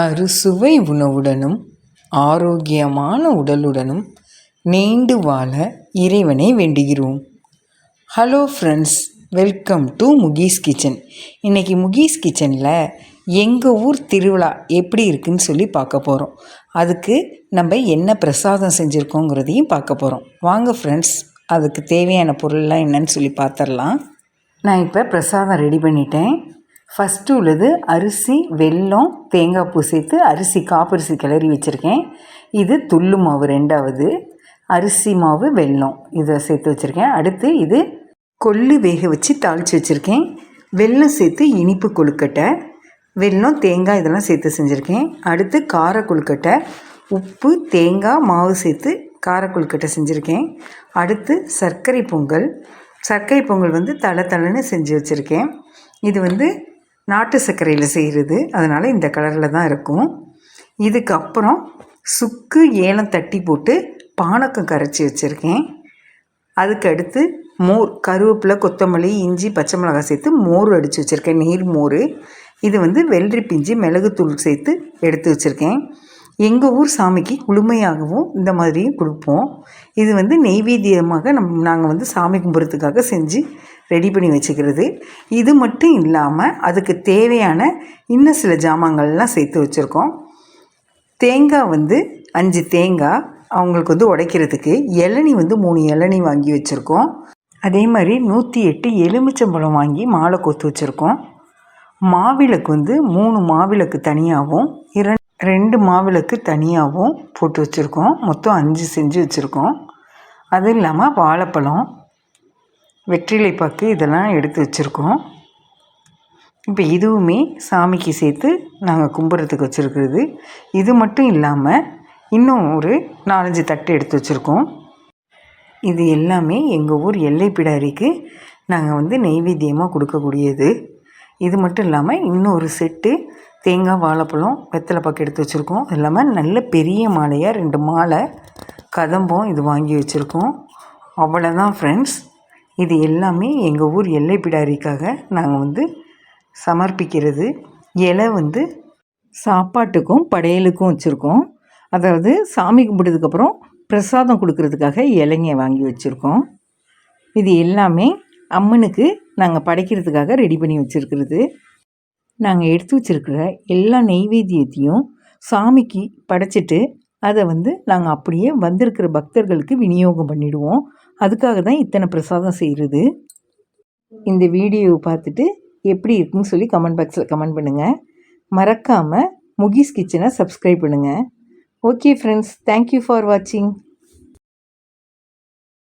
அறுசுவை உணவுடனும் ஆரோக்கியமான உடலுடனும் நீண்டு வாழ இறைவனை வேண்டுகிறோம். Hello friends welcome to Mukesh kitchen இன்றைக்கி முகீஸ் கிச்சனில் எங்கள் ஊர் திருவிழா எப்படி இருக்குன்னு சொல்லி பார்க்க போகிறோம் அதுக்கு நம்ம என்ன பிரசாதம் செஞ்சுருக்கோங்கிறதையும் பார்க்க போகிறோம் வாங்க ஃப்ரெண்ட்ஸ் அதுக்கு தேவையான பொருள்லாம் என்னன்னு சொல்லி பார்த்துடலாம். நான் இப்போ பிரசாதம் ரெடி பண்ணிட்டேன். ஃபஸ்ட்டு உள்ளது அரிசி வெல்லம் தேங்காய் பூ சேர்த்து அரிசி காப்பரிசி கிளறி வச்சுருக்கேன். இது துள்ளு மாவு ரெண்டாவது. அரிசி மாவு வெல்லம். இதை சேர்த்து வச்சுருக்கேன். அடுத்து இது கொள்ளு வேக வச்சு தாளித்து வச்சுருக்கேன். வெல்லம் சேர்த்து இனிப்பு கொழுக்கட்டை வெல்லம் தேங்காய் இதெல்லாம் சேர்த்து செஞ்சுருக்கேன். அடுத்து கார கொழுக்கட்டை உப்பு தேங்காய் மாவு சேர்த்து கார கொழுக்கட்டை செஞ்சுருக்கேன். அடுத்து சர்க்கரை பொங்கல். சர்க்கரை பொங்கல் வந்து தலை தலைன்னு செஞ்சு வச்சுருக்கேன். இது வந்து நாட்டு சர்க்கரையில் செய்கிறது அதனால் இந்த கலரில் தான் இருக்கும். இதுக்கப்புறம் சுக்கு ஏலம் தட்டி போட்டு பானக்கம் கரைச்சி வச்சுருக்கேன். அதுக்கு அடுத்து மோர் கருவேப்பிலை கொத்தமல்லி இஞ்சி பச்சை மிளகாய் சேர்த்து மோர் அடித்து வச்சுருக்கேன். நீர் மோர். இது வந்து வெள்ளரி பிஞ்சு மிளகுத்தூள் சேர்த்து எடுத்து வச்சுருக்கேன். எங்கள் ஊர் சாமிக்கு குளுமையாகவும் இந்த மாதிரியும் கொடுப்போம். இது வந்து நெய்வேத்தியமாக நம் நாங்கள் வந்து சாமி கும்பிட்றதுக்காக செஞ்சு ரெடி பண்ணி வச்சுக்கிறது. இது மட்டும் இல்லாமல் அதுக்கு தேவையான இன்னும் சில ஜாமான்கள்லாம் சேர்த்து வச்சுருக்கோம். தேங்காய் வந்து அஞ்சு தேங்காய் அவங்களுக்கு வந்து உடைக்கிறதுக்கு இளநி வந்து மூணு இளநி வாங்கி வச்சுருக்கோம். அதே மாதிரி நூற்றி எட்டு எலுமிச்சம்பழம் வாங்கி மாலை கொத்து வச்சுருக்கோம். மாவிளக்கு வந்து மூணு மாவிளக்கு தனியாகவும் இரண்டு ரெண்டு மாவிளக்கு தனியாகவும் போட்டு வச்சுருக்கோம். மொத்தம் அஞ்சு செஞ்சு வச்சுருக்கோம். அது இல்லாமல் வாழைப்பழம் வெற்றிலை பாக்கு இதெல்லாம் எடுத்து வச்சுருக்கோம். இப்போ இதுவுமே சாமிக்கு சேர்த்து நாங்கள் கும்பிட்றதுக்கு வச்சுருக்கிறது. இது மட்டும் இல்லாமல் இன்னும் ஒரு நாலஞ்சு தட்டு எடுத்து வச்சுருக்கோம். இது எல்லாமே எங்கள் ஊர் எல்லை பிடாரிக்கு நாங்கள் வந்து நெய்வேத்தியமாக கொடுக்கக்கூடியது. இது மட்டும் இல்லாமல் இன்னொரு செட்டு தேங்காய் வாழைப்பழம் வெத்தலை பாக்கு எடுத்து வச்சுருக்கோம். அது இல்லாமல் நல்ல பெரிய மாலையாக ரெண்டு மாலை கதம்பம் இது வாங்கி வச்சுருக்கோம். அவ்வளோதான் ஃப்ரெண்ட்ஸ் இது எல்லாமே எங்கள் ஊர் எல்லை பிடாரிக்காக நாங்கள் வந்து சமர்ப்பிக்கிறது. இலை வந்து சாப்பாட்டுக்கும் படையலுக்கும் வச்சுருக்கோம். அதாவது சாமி கும்பிட்டதுக்கப்புறம் பிரசாதம் கொடுக்கறதுக்காக இலைங்க வாங்கி வச்சுருக்கோம். இது எல்லாமே அம்மனுக்கு நாங்கள் படைக்கிறதுக்காக ரெடி பண்ணி வச்சுருக்கிறது. நாங்கள் எடுத்து வச்சுருக்கிற எல்லா நெய்வேத்தியத்தையும் சாமிக்கு படைச்சிட்டு அதை வந்து நாங்கள் அப்படியே வந்திருக்கிற பக்தர்களுக்கு விநியோகம் பண்ணிவிடுவோம் அதுக்காக தான் இத்தனை பிரசாதம் செய்கிறது இந்த வீடியோவை பார்த்துட்டு எப்படி இருக்குன்னு சொல்லி கமெண்ட் பாக்ஸில் கமெண்ட் பண்ணுங்கள் மறக்காமல் முகிஸ் கிச்சனை சப்ஸ்கிரைப் பண்ணுங்கள் ஓகே ஃப்ரெண்ட்ஸ் தேங்க்யூ ஃபார் வாட்சிங்